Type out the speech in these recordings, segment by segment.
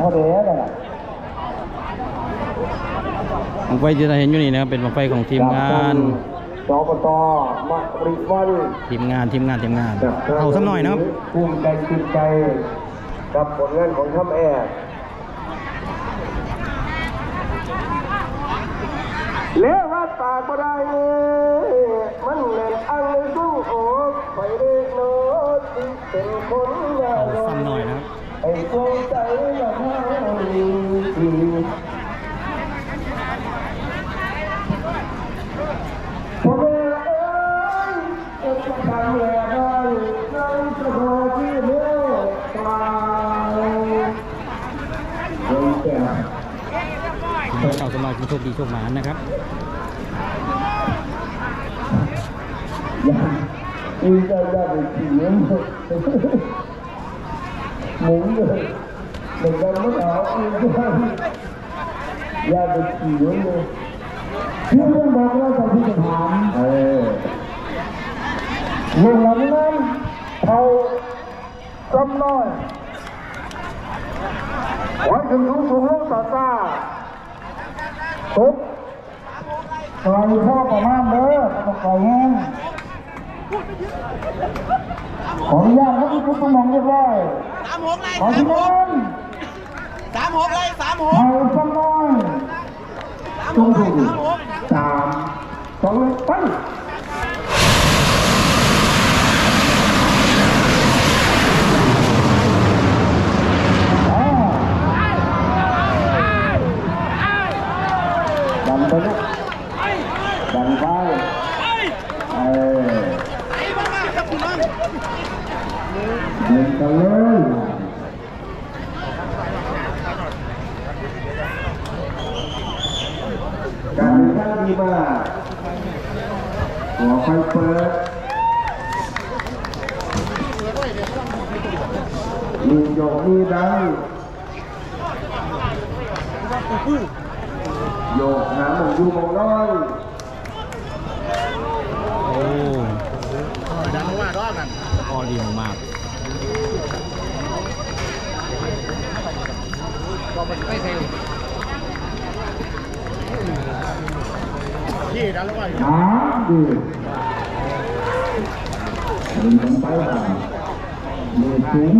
พ่อเด้เลยบังไฟที่เราเห็นอยู่นี่นะครับเป็นบังไฟของทีมงานสอบตมะริวันทีมงานทีมงานทีมงานเอาสักหน่อยนะครับภูมิใจจิตใจกับผลงานของท่านแอด เอ้ยเอ็งจะทำแหล่ได้ในสถานที่เมื่อกลางเฮ้ยแก่เอาสำหรับคุณโชคดีโชคหมานะครับยังอีจะได้ไปขี่มันหมุนเลย เหมือนกันไม่เอาอีกยาไปขี่มันเลยเพื่อนบอกว่าจะพิจารณาเออลุงหลังนั้นเขากำน้อยไว้ถึงสูงสูงโลกตาตาทุบปล่อยพ่อประมาณเด้อต้องปล่อยแห้งขออนุญาตครับที่คุณสมองเรียบร้อยสามหกเลยขอสามที่นั่น สามหกเลยสามหกเอาสักหน่อยสามจหงกเลถูยกสามหกสามสองเลยไปอ่าดันไปลูกดันไปเออไอ้บ้าๆครับพี่น้องเดินกันเลยการเดินทางดีมาก หัวไฟเปิดมีโยกมีดังโยกหางหมงอยู่หมองน้อยโอ้ดังมากรอบกันพอดีมากพี่ดังมาก หาดีเดินกันไปค่ะเดินถึง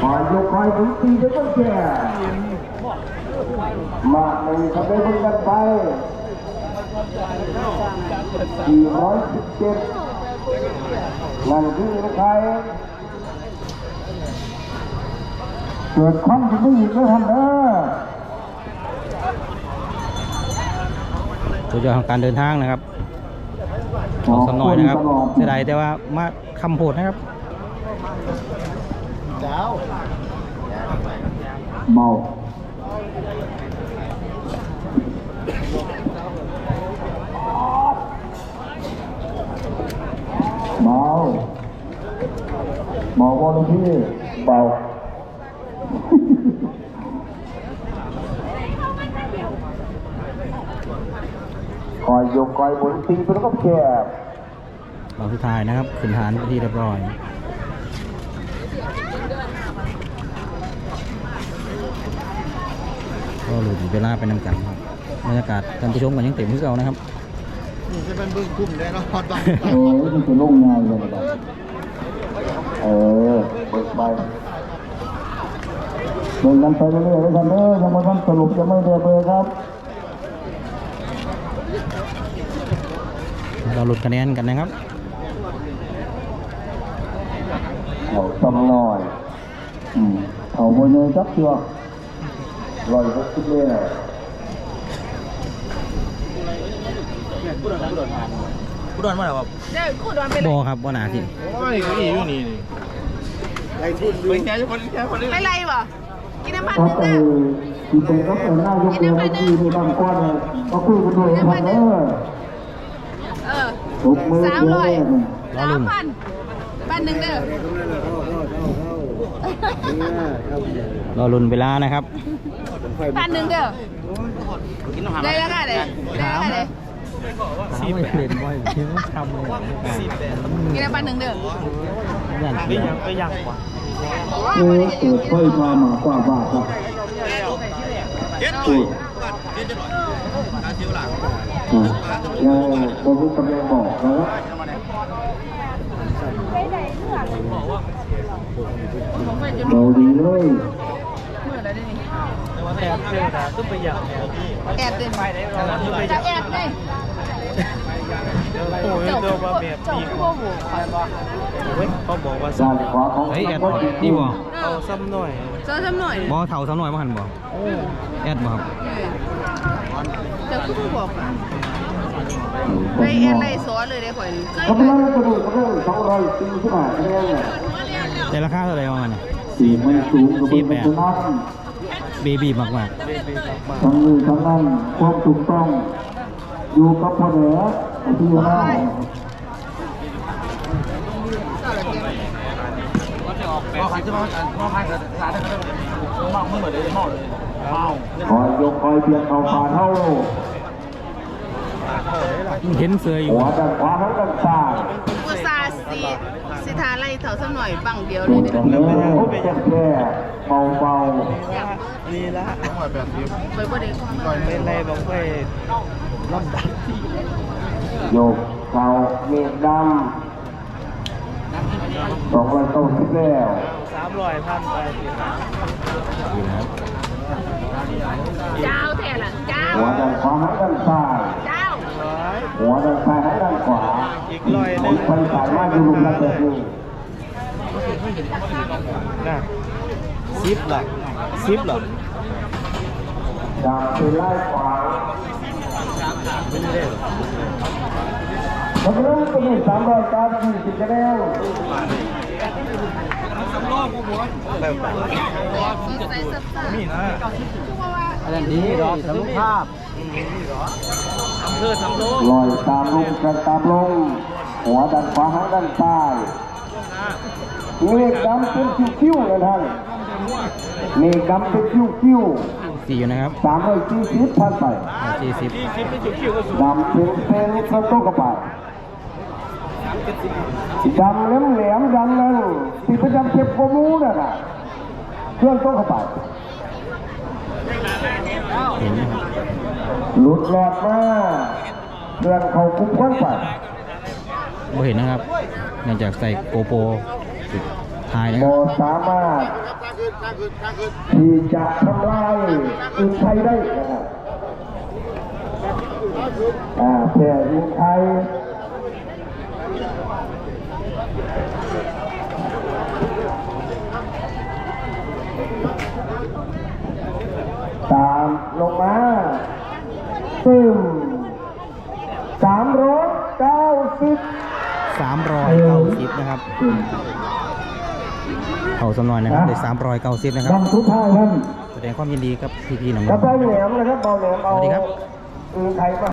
คอยยกคอยถึงตีจะต้องแก่มาในเขาได้เพิ่งกันไป417นั่นคือใคร เกิดความจะไม่อีกแล้วท่านเด้อๆตัวอย่างของการเดินทางนะครับเอาสักหน่อยนะครับเสียดายแต่ว่ามาคำโพดนะครับเจ้าเมาเบาเบาว่าลูกพี่เบา คอยยกคอยบนตีไปแล้วก็แคบเราสุดท้ายนะครับขึ้นฐานไปนที่เรียบร้อยก็หลุดเวลาไปนำกันครับบรรยากาศการที่ชมกันยังเต็มที่เก่านะครับนี่จะเป็นบึ้งคุ้มเลยเนาะฮอตบังเออมันจะลงง่ายเลยนะเออเปิดไปเดินกันไปเรื่อยๆแล้วกันเด้อยังไม่ทันสรุปจะไม่เดือเบอร์ครับ เราหลุดคะแนนกันนะครับเอาสำหน่อยอืมเอาโมเนจักเชือกร้อยหกสิบเลยกูโดนมาแล้วครับเดี๋ยวกูโดนไปเลบยอครับบอหนาสิโอ้ยกูอีอยู่นี่นี่ไอ้ทุนเป็นแค่คนแค่คนนี้ไม่ไรบ่กินน้ำมันก็นึงไปนะที่เป็นก็เป็นหน้ายกเรือที่มีบางก้อนเลยก็คุยกันด้วยครับเออเออถูกมือ สามร้อยเยอะสามพันพันหนึ่งเด้อรอลุ้นเวลานะครับพันหนึ่งเด้อได้แล้วค่ะเลยได้แล้วค่ะเลยสี่แปดเล่นบ่อยที่มันทำเลยกินน้ำพันหนึ่งเด้ออย่างไปเดียวยังไปยังกว่าโอ้เกิดไฟมาหมากว่าบ้าครับพูดอ่าแล้วผมรู้กำลังบอกนะครับผมไปจนเราดี เลยมือแล้วนี่แอบเที่ยวนะต้องไปยังแอบแอบเดินจะแอบเลยโอ้ยเจ้าเดี๋ยวมาแบบเจ้านี้คือว่าหูคอยบอกเว้ยเขาบอกว่าด้านขวาของเฮ้ยแอดนี่บ่เอาซ้ำหน่อยเจ้าทำหน่อยบ่เท่าเท่าน้อยบ่หันบ่แอดบ่ครับเจ้าคือบอกอะไปแอบไรซอสเลยได้ข่อยเคยกำลังกระดูกกระดูกสองร้อยสี่สิบห้าคะแนนเนี่ยแต่ราคาเท่าไหร่ประมาณนี้สี่มันสูงกับเป็นชนะเบบีมากมากเบบีมากทั้งนี้ทั้งนั้นความถูกต้อง อยู่กับพ่อแหน่ที่น้ องก็ขันจะมาก็ขันกับสาได้ก็ต้องมากเมื่อเหมือนเลยมากเลยเมาคอยยกคอยเพียงเขาผ่านเท่าเห็นเสืออยู่หัวด้านขวาทั้งด้านซ้ายกูซาสีสิทาไล่เถาสักหน่อยบังเดียวปเลวยดเด้อแผลพบแผลเบาเบาลีละต้องไปบ่ได้เป็นไรบอกไปลำดับๆโยกเขาเมฆดำ สองร้อยเก้าสิบแล้วสามร้อยพันไปเจ้าแท้ล่ะเจ้าหัวด้านขวาทั้งด้านซ้ายเจ้าร้อยหัวด้านซ้ายทั้งด้านขวาอีกร้อยหผนึ่มงไปสายมาอยู่ลุมระเบิดนี่น่ะซิปหรอซิปหรอดาบเป็นไล่ขวาไม่ได้ ผมเริ่มต้นที่สามร้อยเก้าสิบสิบคะแนนแบบสดใสสับสนนี่นะคือว่าว่าอันนั้นดีดอกสรุปภาพอำเภอสำโรงลอยตามลงกันตามลง หัวด้านขวาทั้งด้านซ้ายเมฆดำเป็นคิ้วๆเลยท่านเมฆดำเป็นคิ้วสี่อยู่นะครับๆสามร้อยสี่สิบพันไปสี่สิบที่ซิปไม่จุกคิวก็สูงดำเป็นเป็นกระโตกกระปา ดำแหลมแหลมๆดำนั่นที่ประจำเก็บข้อมูลน่ะนะเครื่องโต๊ะกระปาเห็นไหมครับหลุดหลอดมาเครื่องเขาคุมควันไปบ่เห็นนะครับเนื่องจากใส่โกโปรถ่ายนะคโมรับสามารถที่จะทำลายอินไทยได้นะครับอ่าแผ่อินไทย มลงมาซึ่งสามร้อยเก้าสิบสามร้อยเก้าสิบนะครับเขาสำนอยนะครับได้สามร้อยเก้าสิบนะครับลำสุดท้ายท่านแสดงความยินดีกับพี่ๆน้องกระๆเป๋าแหนมนะครับเบาแหนมเอาสวัสดีครับอือไทยมา